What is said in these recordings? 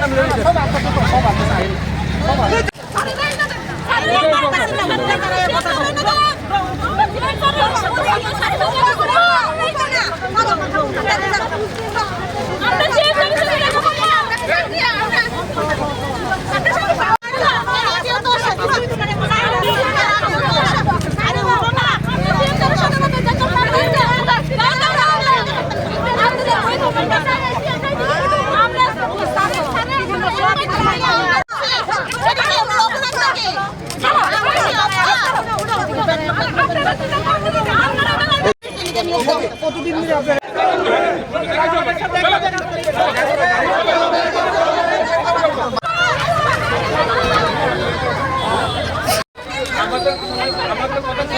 ဟုတ်ပါဘူးဟုတ်ပါဘူးဟုတ်ပါဘူး আমি আমাদের শিবানীদি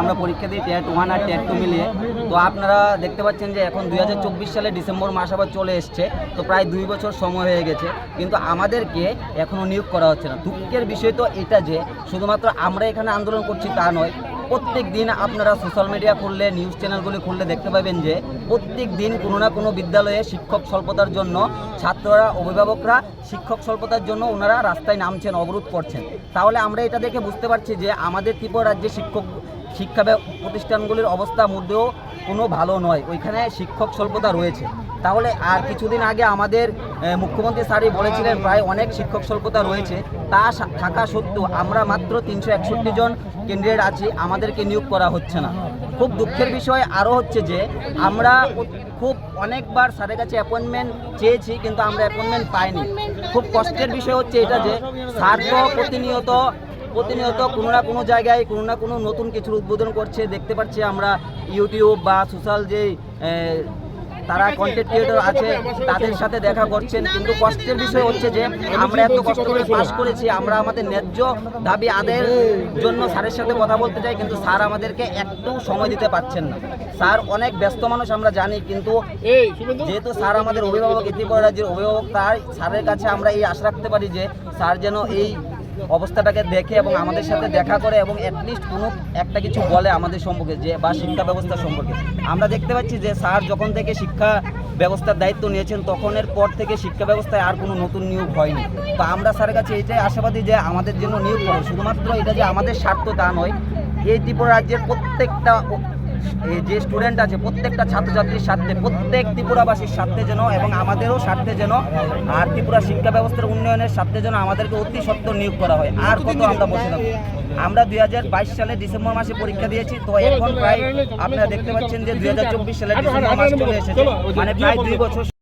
আমরা পরীক্ষা দিই টেট ওয়ান আর টেট টু মিলিয়ে। তো আপনারা দেখতে পাচ্ছেন যে এখন দুই হাজার চব্বিশ সালে ডিসেম্বর মাস আবার চলে এসছে। তো প্রায় দুই বছর সময় হয়ে গেছে। কিন্তু আমাদেরকে এখনও নিয়োগ করা হচ্ছে না। দুঃখের বিষয় তো এটা যে, শুধুমাত্র আমরা এখানে আন্দোলন করছি তা নয় প্রত্যেক দিন আপনারা সোশ্যাল মিডিয়া খুললে নিউজ চ্যানেলগুলি খুললে দেখতে পাবেন যে, প্রত্যেক দিন কোনো না কোনো বিদ্যালয়ে শিক্ষক স্বল্পতার জন্য ছাত্ররা, অভিভাবকরা শিক্ষক স্বল্পতার জন্য ওনারা রাস্তায় নামছেন, অবরোধ করছেন। তাহলে আমরা এটা দেখে বুঝতে পারছি যে আমাদের ত্রিপুরা রাজ্যে শিক্ষক শিক্ষা প্রতিষ্ঠানগুলির অবস্থা মধ্যেও কোনো ভালো নয়। ওইখানে শিক্ষক স্বল্পতা রয়েছে। তাহলে আর কিছুদিন আগে আমাদের মুখ্যমন্ত্রী স্যারই বলেছিলেন, প্রায় অনেক শিক্ষক স্বল্পতা রয়েছে। তা থাকা সত্ত্বেও আমরা মাত্র তিনশো একষট্টি জন ক্যান্ডিডেট আছি, আমাদেরকে নিয়োগ করা হচ্ছে না। খুব দুঃখের বিষয় আরও হচ্ছে যে, আমরা খুব অনেকবার স্যারের কাছে অ্যাপয়েন্টমেন্ট চেয়েছি, কিন্তু আমরা অ্যাপয়েন্টমেন্ট পাইনি। খুব কষ্টের বিষয় হচ্ছে এটা যে, স্যার প্রতিনিয়ত প্রতিনিয়ত কোনো না কোনো জায়গায় কোনো না কোনো নতুন কিছুর উদ্বোধন করছে দেখতে পাচ্ছি আমরা ইউটিউব বা সোশ্যাল যে তারা কন্টেন্ট ক্রিয়েটর আছে তাদের সাথে দেখা করছেন কিন্তু কষ্টের বিষয় হচ্ছে যে আমরা এত কষ্ট করে পাস করেছি আমরা আমাদের ন্যায্য দাবি আদের জন্য স্যারের সাথে কথা বলতে চাই কিন্তু স্যার আমাদেরকে একটু সময় দিতে পারছেন না। স্যার অনেক ব্যস্ত মানুষ আমরা জানি কিন্তু যেহেতু স্যার আমাদের অভিভাবক ত্রিপুরা রাজ্যের অভিভাবক তাই স্যারের কাছে আমরা এই আশা রাখতে পারি যে স্যার যেন এই অবস্থাটাকে দেখে এবং আমাদের সাথে দেখা করে এবং অ্যাটলিস্ট কোনো একটা কিছু বলে আমাদের সম্পর্কে যে, বা শিক্ষা ব্যবস্থা সম্পর্কে। আমরা দেখতে পাচ্ছি যে, স্যার যখন থেকে শিক্ষা ব্যবস্থার দায়িত্ব নিয়েছেন, তখনের পর থেকে শিক্ষা ব্যবস্থায় আর কোনো নতুন নিয়োগ হয়নি। তো আমরা স্যারের কাছে এটাই আশাবাদী যে, আমাদের জন্য নিয়োগ করে শুধুমাত্র এটা যে আমাদের স্বার্থ তা নয়, এই ত্রিপুরা রাজ্যের প্রত্যেকটা যে স্টুডেন্ট আছে, প্রত্যেকটা ছাত্রছাত্রীর স্বার্থে, প্রত্যেক ত্রিপুরাবাসীর স্বার্থে যেন এবং আমাদেরও স্বার্থে যেন আর ত্রিপুরা শিক্ষা ব্যবস্থার উন্নয়নের স্বার্থে যেন আমাদেরকে অতি সত্ত্বর নিয়োগ করা হয়। আর কত আমরা বসে থাকব? আমরা দুই হাজার বাইশ সালে ডিসেম্বর মাসে পরীক্ষা দিয়েছি, তো এখন প্রায় আপনারা দেখতে পাচ্ছেন যে দুই হাজার চব্বিশ সালে ডিসেম্বর মাস চলে এসেছে। মানে প্রায় দুই বছর